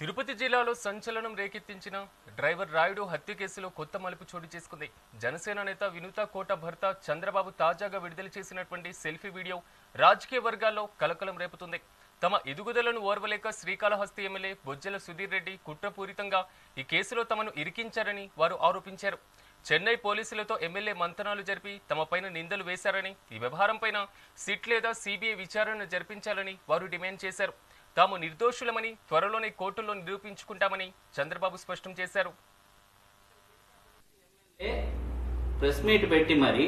తిరుపతి జిల్లాలో సంచలనం రేకెత్తించిన డ్రైవర్ రాయుడు హత్య కేసులో కొత్త మలుపు చోటు చేసుకుంది. జనసేన నేత వినూత కోట భర్త చంద్రబాబు తాజాగా విడుదల చేసినటువంటి సెల్ఫీ వీడియో రాజకీయ వర్గాల్లో కలకలం రేపుతుంది. తమ ఎదుగుదలను ఓర్వలేక శ్రీకాళహస్తి ఎమ్మెల్యే బొజ్జల సుధీర్ రెడ్డి కుట్రపూరితంగా ఈ కేసులో తమను ఇరికించారని వారు ఆరోపించారు. చెన్నై పోలీసులతో ఎమ్మెల్యే మంతనాలు జరిపి తమపైన నిందలు వేశారని ఈ వ్యవహారంపైన సిట్ లేదా సిబిఐ విచారణ జరిపించాలని వారు డిమాండ్ చేశారు. తాము నిర్దోషులమని త్వరలోనే కోర్టులో నిరూపించుకుంటామని చంద్రబాబు స్పష్టం చేశారు. ప్రెస్ మీట్ పెట్టి మరి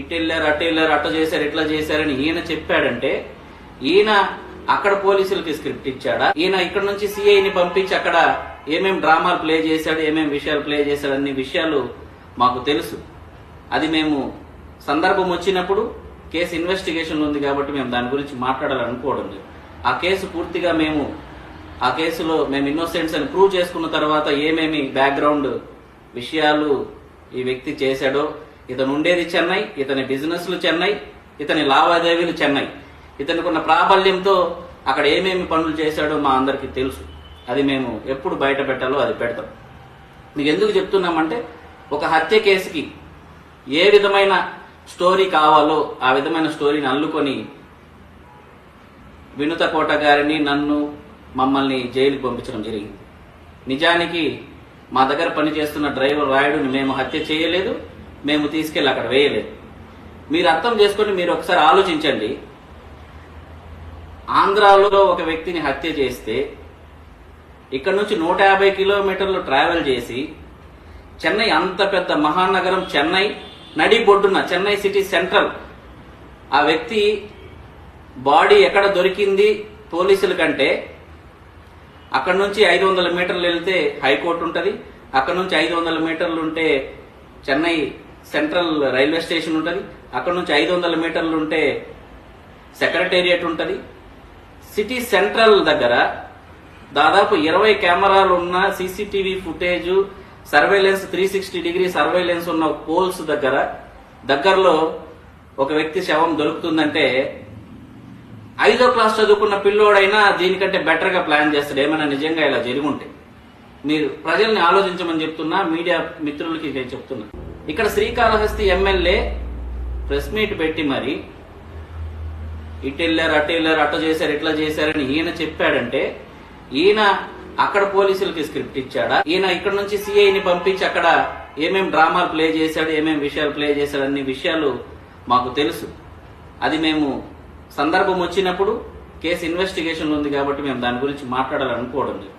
ఇటు వెళ్ళారు అటు వెళ్ళారు అట్ట చేశారు ఇట్లా చేశారని ఈయన చెప్పాడంటే ఈయన అక్కడ పోలీసులకి స్క్రిప్ట్ ఇచ్చాడా? ఈయన ఇక్కడ నుంచి సిఐని పంపించి అక్కడ ఏమేం డ్రామాలు ప్లే చేశాడు ఏమేం విషయాలు ప్లే చేశాడు అన్ని విషయాలు మాకు తెలుసు. అది మేము సందర్భం వచ్చినప్పుడు కేసు ఇన్వెస్టిగేషన్ ఉంది కాబట్టి మేము దాని గురించి మాట్లాడాలనుకోవడం లేదు. ఆ కేసు పూర్తిగా మేము ఆ కేసులో మేము ఇన్నోసెంట్స్ అని ప్రూవ్ చేసుకున్న తర్వాత ఏమేమి బ్యాక్గ్రౌండ్ విషయాలు ఈ వ్యక్తి చేశాడో ఇతను ఉండేది చెన్నై ఇతని బిజినెస్లు చెన్నై ఇతని లావాదేవీలు చెన్నై. ఇతనికి ఉన్న ప్రాబల్యంతో అక్కడ ఏమేమి పనులు చేశాడో మా అందరికీ తెలుసు. అది మేము ఎప్పుడు బయట పెట్టాలో అది పెడతాం. మీకు ఎందుకు చెప్తున్నామంటే ఒక హత్య కేసుకి ఏ విధమైన స్టోరీ కావాలో ఆ విధమైన స్టోరీని అల్లుకొని వినుత కోట గారిని నన్ను మమ్మల్ని జైలుకి పంపించడం జరిగింది. నిజానికి మా దగ్గర పనిచేస్తున్న డ్రైవర్ రాయుడుని మేము హత్య చేయలేదు మేము తీసుకెళ్ళి అక్కడ వేయలేదు. మీరు అర్థం చేసుకొని మీరు ఒకసారి ఆలోచించండి. ఆంధ్రాలో ఒక వ్యక్తిని హత్య చేస్తే ఇక్కడ నుంచి నూట యాభై కిలోమీటర్లు ట్రావెల్ చేసి చెన్నై అంత పెద్ద మహానగరం చెన్నై నడి బొడ్డున చెన్నై సిటీ సెంట్రల్ ఆ వ్యక్తి బాడీ ఎక్కడ దొరికింది పోలీసుల కంటే అక్కడ నుంచి ఐదు వందల మీటర్లు వెళ్తే హైకోర్టు ఉంటుంది అక్కడ నుంచి ఐదు వందల మీటర్లు ఉంటే చెన్నై సెంట్రల్ రైల్వే స్టేషన్ ఉంటుంది అక్కడ నుంచి ఐదు వందల మీటర్లు ఉంటే సెక్రటేరియట్ ఉంటుంది. సిటీ సెంట్రల్ దగ్గర దాదాపు ఇరవై కెమెరాలు ఉన్న CCTV footage surveillance three sixty degree surveillance ఉన్న పోల్స్ దగ్గర దగ్గరలో ఒక వ్యక్తి శవం దొరుకుతుందంటే ఐదో క్లాస్ చదువుకున్న పిల్లోడైనా దీనికంటే బెటర్గా ప్లాన్ చేస్తాడు. ఏమైనా నిజంగా ఇలా ఉంటే మీరు ప్రజల్ని ఆలోచించమని చెప్తున్నా మీడియా మిత్రులకి నేను చెప్తున్నా. ఇక్కడ శ్రీకాళహస్తి ఎమ్మెల్యే ప్రెస్ మీట్ పెట్టి మరి ఇటు వెళ్ళారు అటు వెళ్ళారు అట్ట చేశారు ఇట్లా చేశారని ఈయన చెప్పాడంటే ఈయన అక్కడ పోలీసులకి స్క్రిప్ట్ ఇచ్చాడా? ఈయన ఇక్కడ నుంచి సిఐని పంపించి అక్కడ ఏమేం డ్రామాలు ప్లే చేశాడు ఏమేం విషయాలు ప్లే చేశాడు అన్ని విషయాలు మాకు తెలుసు. అది మేము సందర్భం వచ్చినప్పుడు కేసు ఇన్వెస్టిగేషన్ ఉంది కాబట్టి మేము దాని గురించి మాట్లాడాలనుకోవడం లేదు.